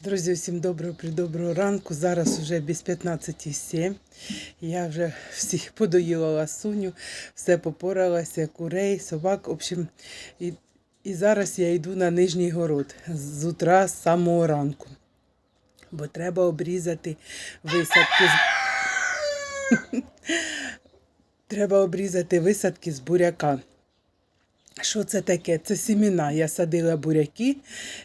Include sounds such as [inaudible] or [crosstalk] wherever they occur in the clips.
Друзі, всім доброго придоброго ранку. Зараз вже без 15.07. Я вже всіх подоїла ласуню, все попоралася, курей, собак. В общем, і, і зараз я йду на нижній город з утра з самого ранку. Бо треба обрізати висадки. з- [laughs] Треба обрізати висадки з буряка. Що це таке? Це сіміна. Я садила буряки,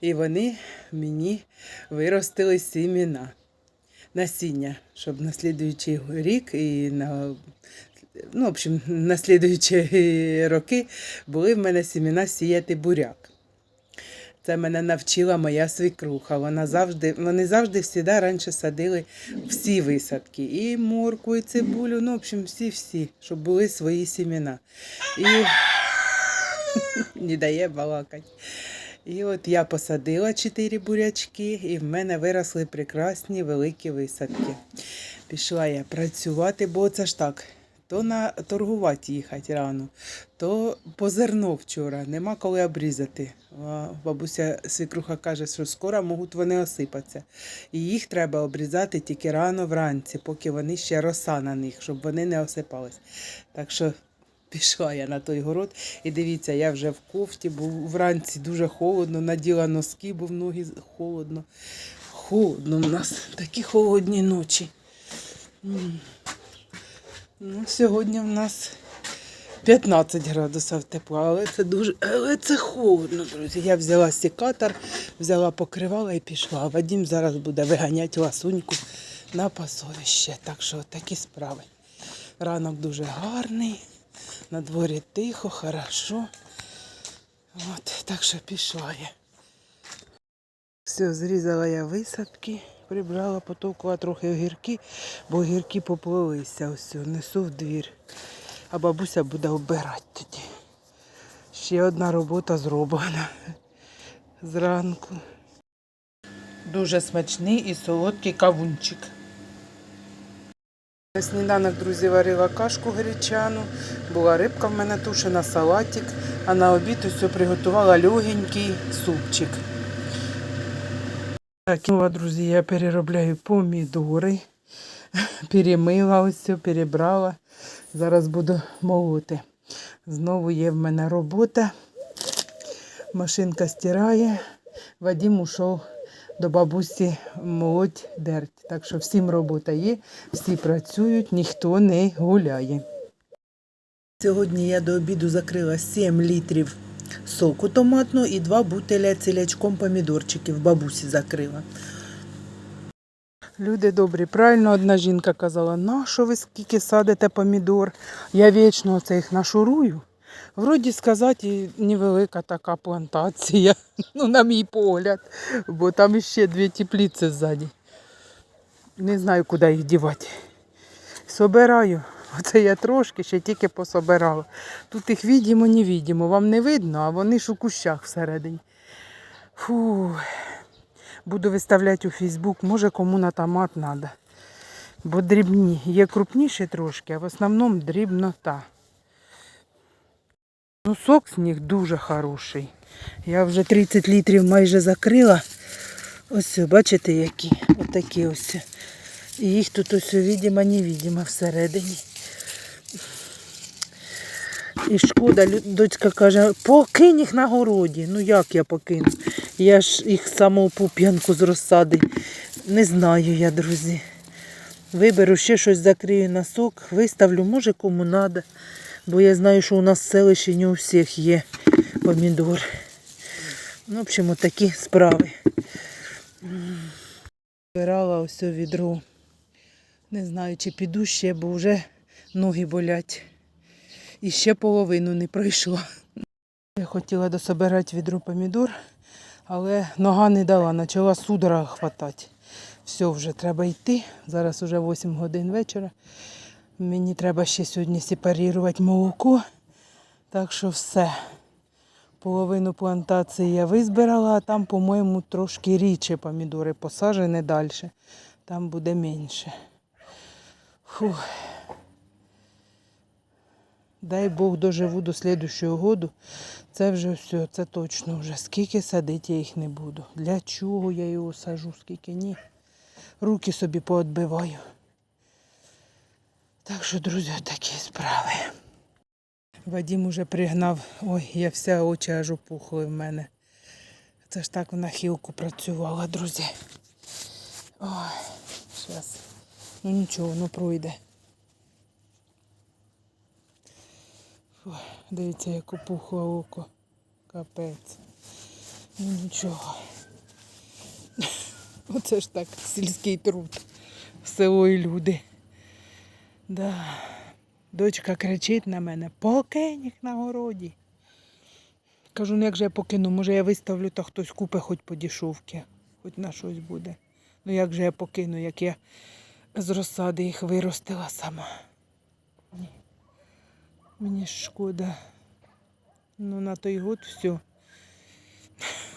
і вони мені виростили сіміна. Насіння, щоб на слідуючий рік і на, ну, в общем, на слідуючі роки були в мене сіміна сіяти буряк. Це мене навчила моя свекруха. Вона завжди, вони завжди всіда раніше садили всі висадки. І морку, і цибулю, ну, в общем, всі-всі, щоб були свої сіміна. І не дає балакати. І от я посадила чотири бурячки, і в мене виросли прекрасні великі висадки. Пішла я працювати, бо це ж так. То на торгувати їхати рано, то по зерно вчора, нема коли обрізати. Бабуся свекруха каже, що скоро можуть вони осипатися. І їх треба обрізати тільки рано вранці, поки вони ще роса на них, щоб вони не осипались. Так що Пішла я на той город і дивіться, я вже в кофті, бо вранці дуже холодно, наділа носки, бо в ноги холодно. Холодно в нас, такі холодні ночі. Ну, сьогодні в нас 15 градусів тепла, але це дуже, але це холодно, друзі. Я взяла секатор, взяла покривала і пішла. Вадім зараз буде виганяти ласуньку на пасовище. Так що такі справи. Ранок дуже гарний. На дворі тихо, хорошо. От, так що пішла я. Все, зрізала я висадки, прибрала, потовкла трохи огірки, бо огірки поплилися. Ось, несу в двір. А бабуся буде обирати тоді. Ще одна робота зроблена зранку. Дуже смачний і солодкий кавунчик. На сніданок, друзі, варила кашку гречану, була рибка в мене тушена, салатик, а на обід ось приготувала легенький супчик. Так, ну, друзі, я переробляю помідори, [laughs] перемила ось, перебрала. Зараз буду молоти. Знову є в мене робота. Машинка стирає. Вадим ушов до бабусі молоть дерть. Так що всім робота є, всі працюють, ніхто не гуляє. Сьогодні я до обіду закрила 7 літрів соку томатного і 2 бутиля цілячком помідорчиків бабусі закрила. Люди добрі, правильно одна жінка казала, на що ви скільки садите помідор? Я вічно це їх нашурую. Вроді сказати, невелика така плантація, [laughs] ну, на мій погляд, бо там іще дві теплиці ззаді. Не знаю, куди їх дівати. Собираю. [laughs] Оце я трошки ще тільки пособирала. Тут їх відімо, не відімо. Вам не видно, а вони ж у кущах всередині. Фу. Буду виставляти у Фейсбук, може кому на томат треба. Бо дрібні. Є крупніші трошки, а в основному дрібнота. Ну, сок з них дуже хороший. Я вже 30 літрів майже закрила. Ось, бачите, які? Отакі ось. І їх тут ось відімо, невідімо всередині. І шкода, дочка каже, покинь їх на городі. Ну як я покину? Я ж їх самого пуп'янку з розсади. Не знаю я, друзі. Виберу ще щось закрию на сок, виставлю, може кому треба. Бо я знаю, що у нас в селищі не у всіх є помідор. Ну, в общем, такі справи. Збирала ось відро. Не знаю, чи піду ще, бо вже ноги болять. І ще половину не пройшла. Я хотіла дособирати відро помідор, але нога не дала, почала судорога хватати. Все, вже треба йти. Зараз вже 8 годин вечора. Мені треба ще сьогодні сепарувати молоко. Так що все. Половину плантації я визбирала, а там, по-моєму, трошки рідше помідори посажені далі. Там буде менше. Фух. Дай Бог доживу до слідущого году. Це вже все, це точно вже. Скільки садити я їх не буду. Для чого я його сажу, скільки ні. Руки собі поотбиваю. Так що, друзі, такі справи. Вадім уже пригнав. Ой, я вся очі аж опухли в мене. Це ж так на хілку працювала, друзі. Ой, зараз. Ну нічого, ну пройде. Ой, дивіться, як опухло око. Капець. Ну нічого. [laughs] Оце ж так, сільський труд. Село і люди. Да. Дочка кричить на мене, покинь їх на городі. Кажу, ну як же я покину, може я виставлю, то хтось купить хоч по дішовки, хоч на щось буде. Ну як же я покину, як я з розсади їх виростила сама. Ні. Мені шкода. Ну на той год все.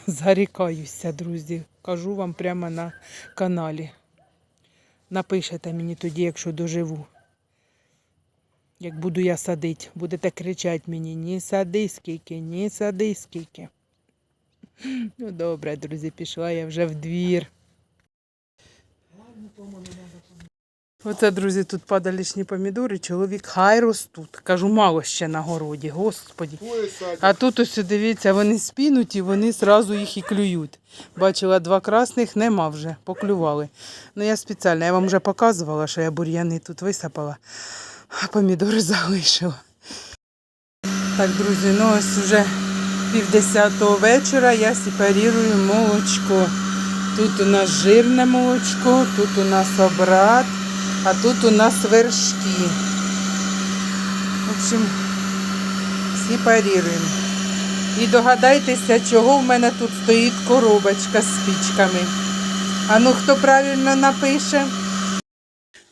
Зарікаюся, друзі. Кажу вам прямо на каналі. Напишете мені тоді, якщо доживу. Як буду я садити, будете кричати мені, ні сади скільки, ні сади скільки. Ну добре, друзі, пішла я вже в двір. Оце, друзі, тут падалішні помідори, чоловік хай ростуть. Кажу, мало ще на городі, господі. А тут ось дивіться, вони спінуті, вони одразу їх і клюють. Бачила, два красних нема вже, поклювали. Ну я спеціально, я вам вже показувала, що я бур'яни тут висипала, а помідори залишила. Так, друзі, ну ось вже півдесятого вечора я сепарірую молочко. Тут у нас жирне молочко, тут у нас обрат, а тут у нас вершки. В общем, сепаріруємо. І догадайтеся, чого в мене тут стоїть коробочка з спічками. А ну хто правильно напише?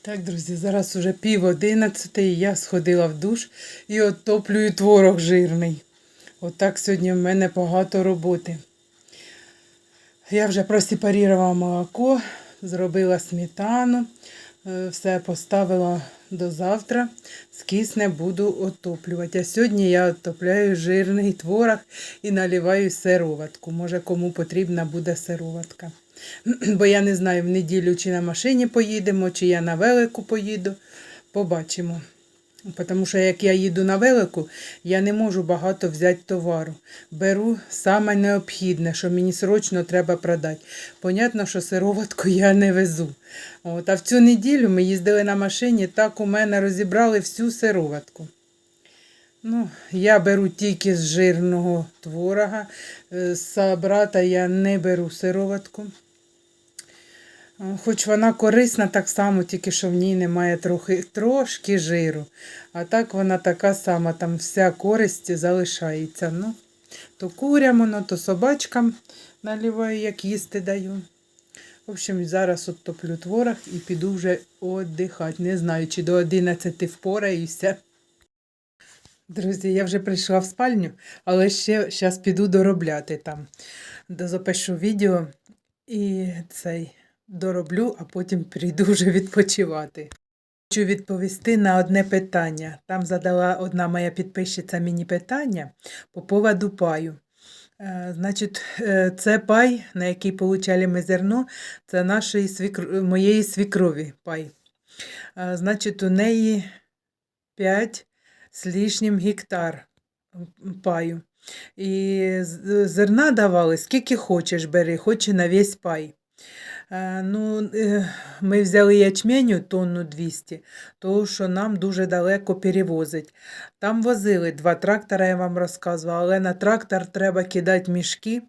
Так, друзі, зараз уже пів одинадцятої, я сходила в душ і оттоплюю творог жирний. Отак сьогодні в мене багато роботи. Я вже просепарувала молоко, зробила сметану, е, все поставила до завтра. Скисне буду отоплювати. А сьогодні я отопляю жирний творог і наливаю сироватку. Може, кому потрібна буде сироватка. [clears throat] Бо я не знаю, в неділю чи на машині поїдемо, чи я на велику поїду. Побачимо. Тому що як я їду на велику, я не можу багато взяти товару. Беру саме необхідне, що мені срочно треба продати. Понятно, що сироватку я не везу. От, а в цю неділю ми їздили на машині, так у мене розібрали всю сироватку. Ну, я беру тільки з жирного творога. Е, З брата я не беру сироватку. Е, Хоч вона корисна так само, тільки що в ній немає трохи, трошки жиру. А так вона така сама, там вся користь залишається. Ну, то курям, воно, то собачкам наливаю, як їсти даю. В общем, зараз от топлю творог і піду вже віддихати. Не знаю, чи до 11 впораюся. Друзі, я вже прийшла в спальню, але ще зараз піду доробляти там. Запишу відео і цей дороблю, а потім прийду вже відпочивати. Хочу відповісти на одне питання. Там задала одна моя підписчиця мені питання по поводу паю. Е, Значить, е, це пай, на який получали ми зерно, це нашої свікр... моєї свікрові пай. Е, Значить, у неї 5 з лишнім гектар паю. І зерна давали, скільки хочеш бери, хоч на весь пай. Е, Ну, е, ми взяли ячменю тонну 200, тому що нам дуже далеко перевозить. Там возили два трактора, я вам розказувала, але на трактор треба кидати мішки.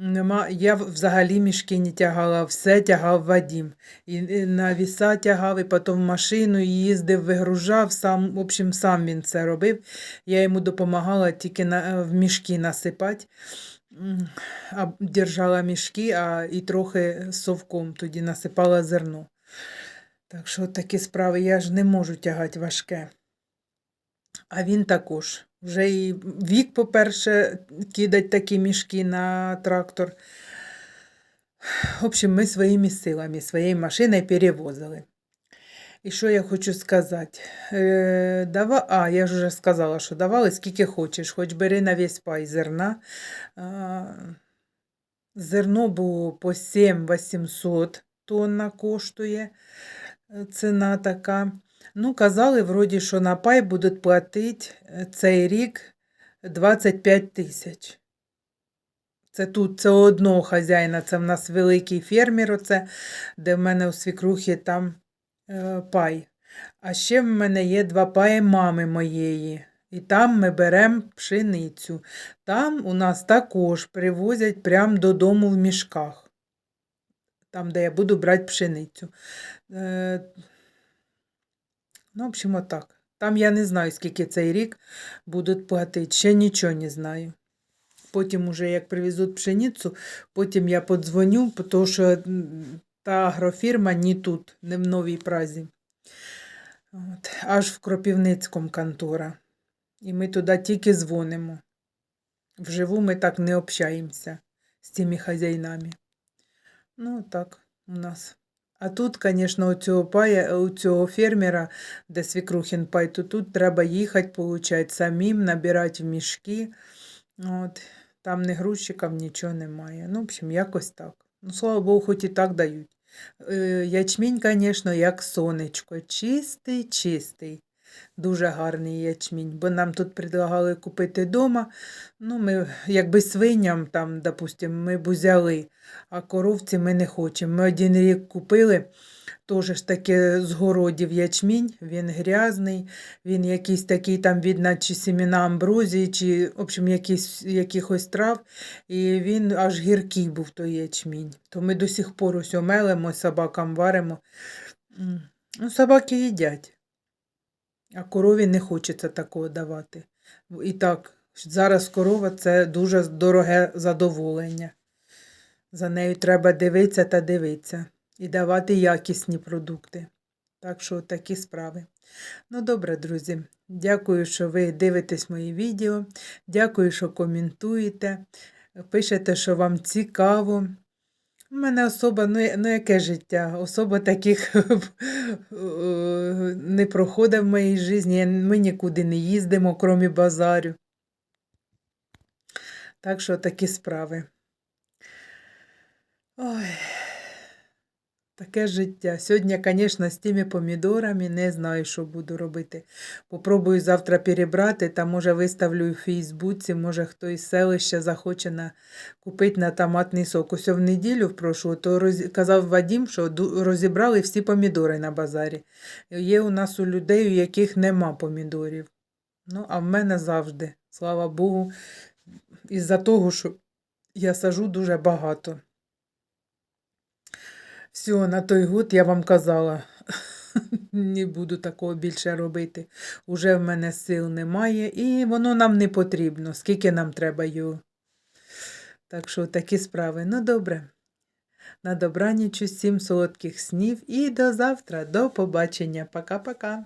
Нема, я взагалі мішки не тягала, все тягав Вадім. І, на віса тягав, і потім в машину і їздив, вигружав, сам, в общем, сам він це робив. Я йому допомагала тільки на, в мішки насипати. Держала мішки, а і трохи совком тоді насипала зерно. Так що такі справи я ж не можу тягати важке. А він також. Вже і вік, по-перше, кидать такі мішки на трактор. В общем, ми своїми силами, своєю машиною перевозили. І що я хочу сказати? Е, дава... А, я ж вже сказала, що давали скільки хочеш, хоч бери на весь пай зерна. А, зерно було по 7 800 тонна коштує е, ціна така. Ну, казали, вроді, що на пай будуть платити е, цей рік 25 тисяч. Це тут, це одного хазяїна, це в нас великий фермер, оце, де в мене у свікрухи там пай. А ще в мене є два паї мами моєї. І там ми беремо пшеницю. Там у нас також привозять прямо додому в мішках. Там, де я буду брати пшеницю. Е, ну, в общем, отак. Там я не знаю, скільки цей рік будуть платити. Ще нічого не знаю. Потім, уже як привезуть пшеницю, потім я подзвоню, тому що та агрофірма не тут, не в Новій Празі. От, аж в Кропівницькому контора. І ми туди тільки дзвонимо. Вживу ми так не общаємося з цими хазяїнами. Ну, так у нас. А тут, звісно, у цього пая, у цього фермера, де свікрухін пай, то тут треба їхати, получать самим, набирати в мішки. От. Там не грузчиків нічого немає. Ну, в общем, якось так. Ну, слава Богу, хоч і так дають. Е, Ячмінь, звісно, як сонечко. Чистий, чистий. Дуже гарний ячмінь, бо нам тут предлагали купити вдома. Ну, ми, якби свиням, там, допустимо, ми б узяли, а коровці ми не хочемо. Ми один рік купили, теж ж таки з городів ячмінь, він грязний, він якийсь такий там, видно, чи семена амброзії, чи, в общем, якийсь, якихось трав, і він аж гіркий був той ячмінь. То ми до сих пор ось мелимо, собакам варимо. Ну, собаки їдять. А корові не хочеться такого давати. І так, зараз корова це дуже дороге задоволення. За нею треба дивитися та дивитися. І давати якісні продукти. Так що такі справи. Ну, добре, друзі. Дякую, що ви дивитесь мої відео. Дякую, що коментуєте. Пишете, що вам цікаво. У мене особа, ну, ну яке життя? Особа таких [laughs] не проходить в моїй житті. Ми нікуди не їздимо, крім базарю. Так що такі справи. Ой, таке життя. Сьогодні, звісно, з тими помідорами не знаю, що буду робити. Попробую завтра перебрати, та може виставлю у Фейсбуці, може хто із селища захоче на, купити на томатний сок. Ось в неділю в прошлу, то роз... казав Вадім, що розібрали всі помідори на базарі. Є у нас у людей, у яких нема помідорів. Ну, а в мене завжди, слава Богу, із-за того, що я сажу дуже багато. Все, на той год я вам казала, [laughs] не буду такого більше робити. Уже в мене сил немає, і воно нам не потрібно, скільки нам треба його. Так що такі справи. Ну, добре. На добраніч усім солодких снів і до завтра. До побачення. Пока-пока.